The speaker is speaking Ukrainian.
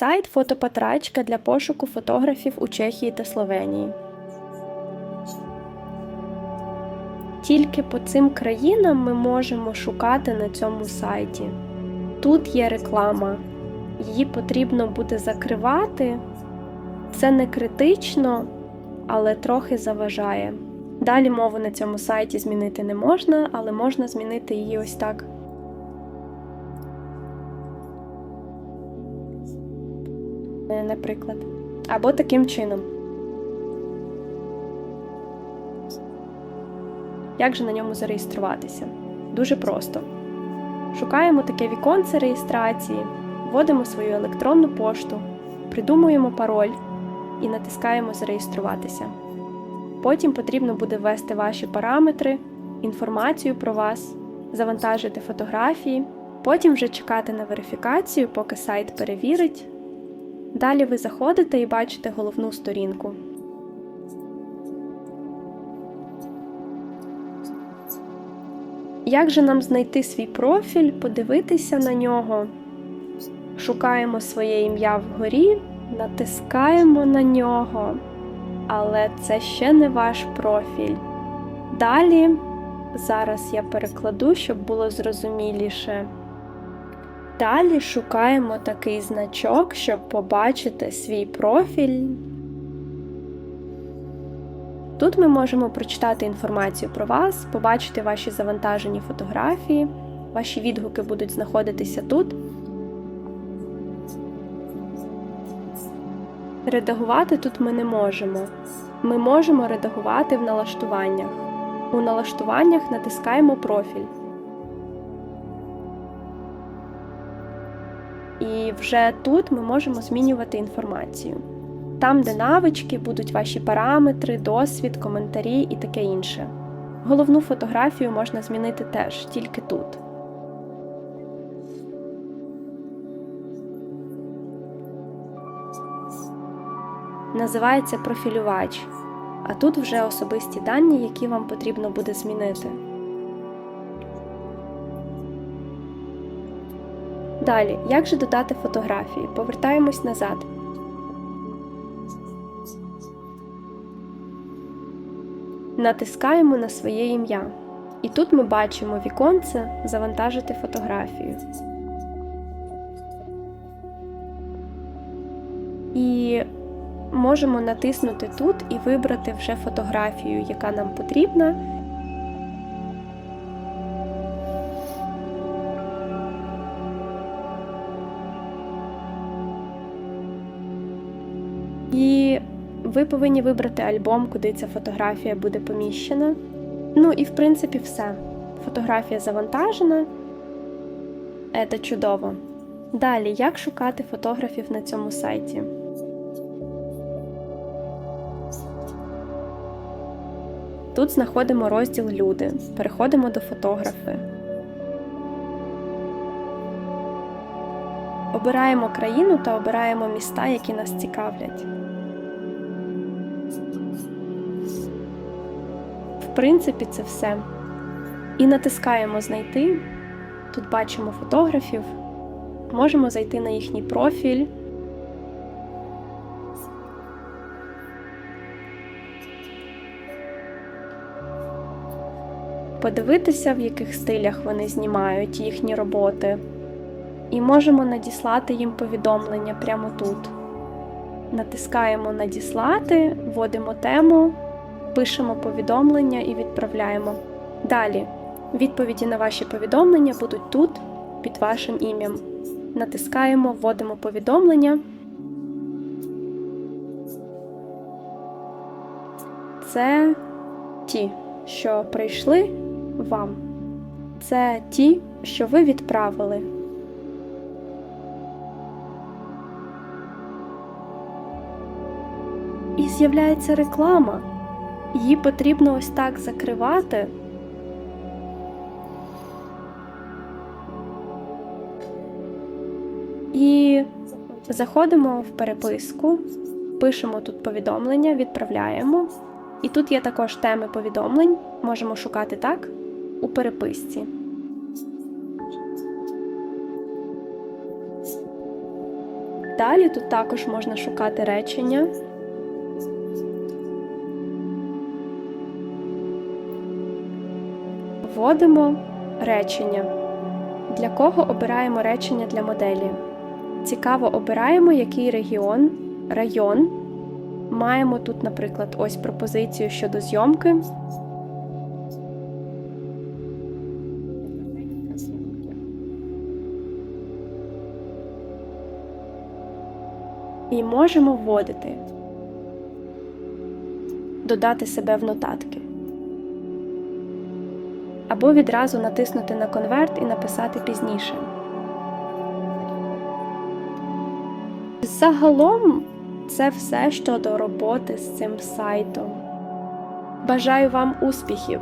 Сайт фотопатрачка для пошуку фотографів у Чехії та Словенії. Тільки по цим країнам ми можемо шукати на цьому сайті. Тут є реклама, її потрібно буде закривати. Це не критично, але трохи заважає. Далі мову на цьому сайті змінити не можна, але можна змінити її ось так. Е, Наприклад. Або таким чином. Як же на ньому зареєструватися? Дуже просто. Шукаємо таке віконце реєстрації, вводимо свою електронну пошту, придумуємо пароль і натискаємо Зареєструватися. Потім потрібно буде ввести ваші параметри, інформацію про вас, завантажити фотографії, потім вже чекати на верифікацію, поки сайт перевірить. Далі ви заходите і бачите головну сторінку. Як же нам знайти свій профіль, подивитися на нього? Шукаємо своє ім'я вгорі, натискаємо на нього, але це ще не ваш профіль. Далі, зараз я перекладу, щоб було зрозуміліше. Далі шукаємо такий значок, щоб побачити свій профіль. Тут ми можемо прочитати інформацію про вас, побачити ваші завантажені фотографії, ваші відгуки будуть знаходитися тут. Редагувати тут ми не можемо. Ми можемо редагувати в налаштуваннях. У налаштуваннях натискаємо профіль. І вже тут ми можемо змінювати інформацію. Там, де навички, будуть ваші параметри, досвід, коментарі і таке інше. Головну фотографію можна змінити теж, тільки тут. Називається профілювач, а тут вже особисті дані, які вам потрібно буде змінити. Далі, як же додати фотографії? Повертаємось назад. Натискаємо на своє ім'я. І тут ми бачимо віконце Завантажити фотографію. І можемо натиснути тут і вибрати вже фотографію, яка нам потрібна. І ви повинні вибрати альбом, куди ця фотографія буде поміщена. Ну і в принципі все. Фотографія завантажена. Це чудово. Далі, як шукати фотографів на цьому сайті? Тут знаходимо розділ Люди. Переходимо до фотографи. Обираємо країну та обираємо міста, які нас цікавлять. В принципі, це все. І натискаємо Знайти. Тут бачимо фотографів. Можемо зайти на їхній профіль. Подивитися, в яких стилях вони знімають їхні роботи. І можемо надіслати їм повідомлення прямо тут. Натискаємо Надіслати, вводимо тему, пишемо повідомлення і відправляємо. Далі відповіді на ваші повідомлення будуть тут, під вашим ім'ям. Натискаємо, вводимо повідомлення. Це ті, що прийшли вам. Це ті, що ви відправили. З'являється реклама. Її потрібно ось так закривати. І заходимо в переписку, пишемо тут повідомлення, відправляємо. І тут є також теми повідомлень, можемо шукати так у переписці. Далі тут також можна шукати речення. Вводимо речення. Для кого обираємо речення для моделі? Цікаво обираємо, який регіон, район. Маємо тут, наприклад, ось пропозицію щодо зйомки. І можемо вводити, додати себе в нотатки. Або відразу натиснути на конверт і написати пізніше. Загалом це все щодо роботи з цим сайтом. Бажаю вам успіхів!